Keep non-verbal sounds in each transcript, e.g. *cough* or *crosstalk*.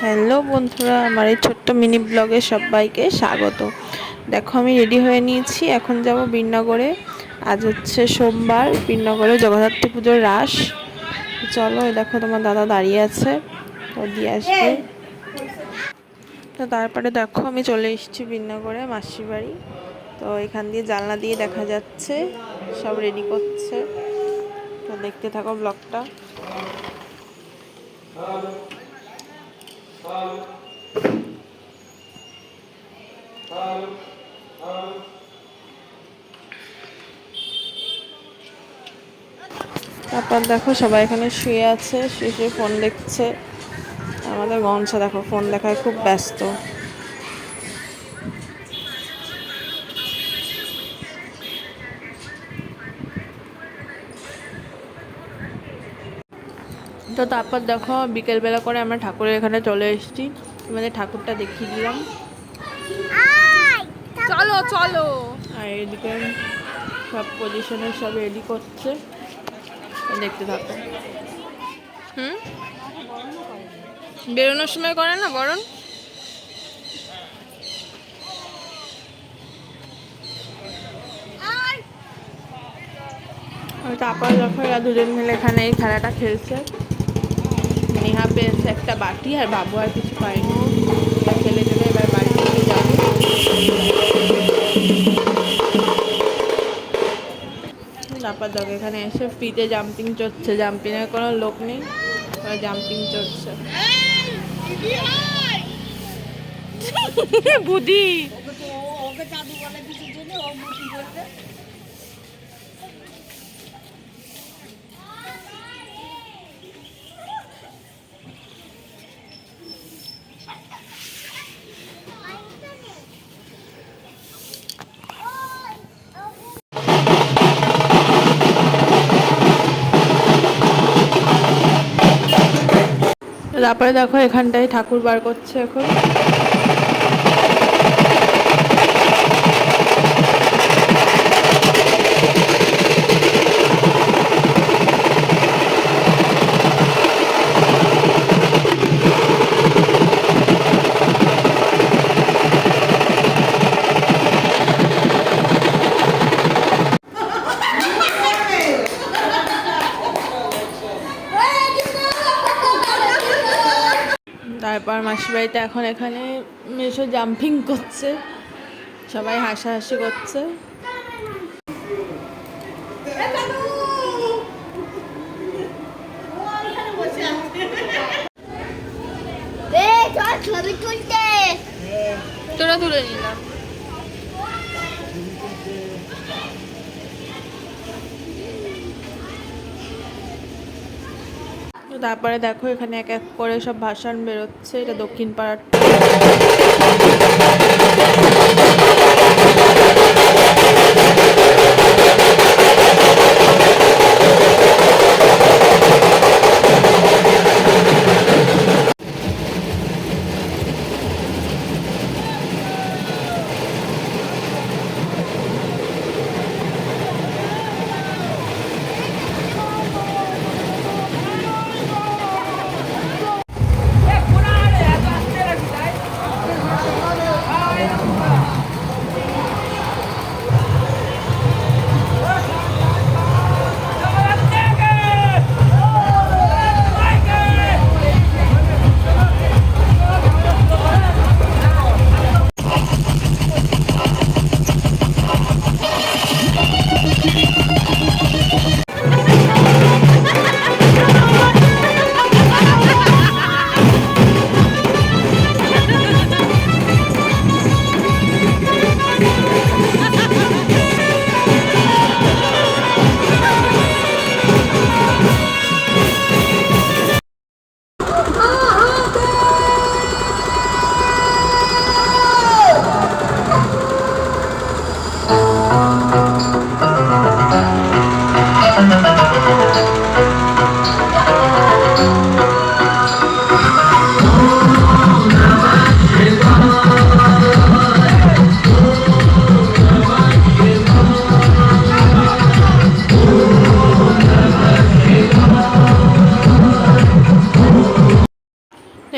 Hello বন্ধুরা আমার এই ছোট্ট মিনি ব্লগে সবাইকে স্বাগত। দেখো আমি রেডি হয়ে নিয়েছি। এখন যাব বীরনগরে আজ হচ্ছে সোমবার বীরনগরে জগদ্ধাত্রী পুজোর রাস চলো এই দেখো তোমার দাদা দাঁড়িয়ে আছে। ও দিয়ে আসবে। তো তারপরে দেখো আমি চলে এসেছি বীরনগরে মাসির বাড়ি তো এখান দিয়ে জানলা দিয়ে দেখা যাচ্ছে সব রেডি করছে। তো দেখতে থাকো ব্লগটা। তারপর দেখো সবাই এখানে শুয়ে আছে, শুয়ে শুয়ে ফোন দেখছে। আমাদের মনসা দেখো ফোন দেখায় খুব ব্যস্ত। তো তারপর দেখো বিকেলবেলা করে আমরা ঠাকুরের এখানে চলে এসেছি। তোমাদের ঠাকুরটা দেখিয়ে দিলাম। চলো চলো। আর এদিকে সব পজিশনে সব রেডি করছে। দেখতে থাকো। হুম? বেরোনোর সময় করে না বরণ? তারপর যখন এরা দুজন মিলে এখানে এই খেলাটা খেলছে। নেহা পেয়েছে একটা বাটি আর বাবু আর কিছু পায়নি। খেলে দেবে এবার বাড়ি থেকে যাবে। তারপর দেখো এখানে এসে ফ্রিতে জাম্পিং চড়ছে। জাম্পিংয়ের কোনো লোক নেই জাম্পিং চড়ছে। *laughs* বুদ্ধি! তারপরে দেখো এখানটায় ঠাকুর বার করছে এখন। তারপর মাসির বাড়িতে এখন এখানে মেসো জাম্পিং করছে। সবাই হাসাহাসি করছে। তোরা তুলে নিলাম। তারপরে দেখো এখানে এক এক করে সব ভাষণ বেরোচ্ছে এটা দক্ষিণ পাড়ার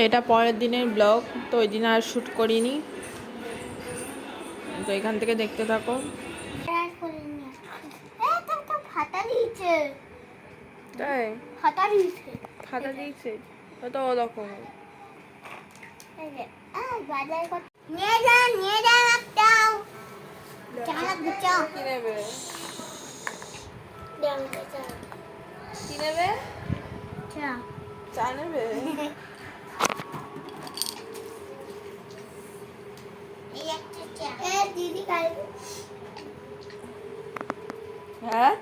এটা পরের দিনের ব্লগ তো ওই দিন আর শ্যুট করিনি। তো এখান থেকে দেখতে থাকো। খাতা দিয়েছে। তাই? খাতা দিয়েছে। খাতা দিয়েছে? তো ও রকম বাজার কর নিয়ে যান নিয়ে যান একটাও চালা গুচাও কি নেবে? চা। কি নেবে? চা। চা নেবে *laughs* এই একটা চা এ দিদি কালকে হ্যাঁ?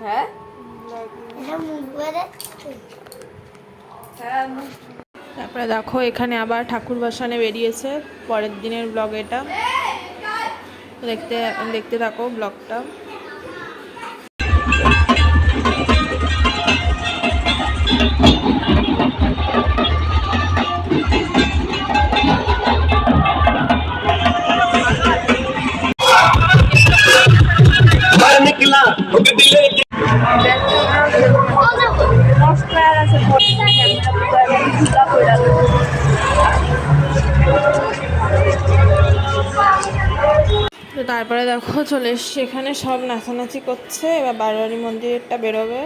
হ্যাঁ? তারপরে দেখো, এখানে আবার ঠাকুর বাসানে বেরিয়েছে। পরের দিনের ব্লগ এটা। দেখতে দেখতে থাকো ব্লগটা Thank you. তারপরে দেখো, চলে এসছি এখানে। সব নাচানাচি করছে। এবার বারোয়ারি মন্দিরটা বেরোবে।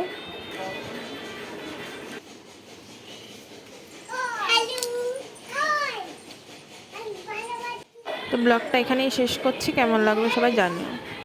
তো ব্লগটা এখানেই শেষ করছি। কেমন লাগবে সবাই জানিও।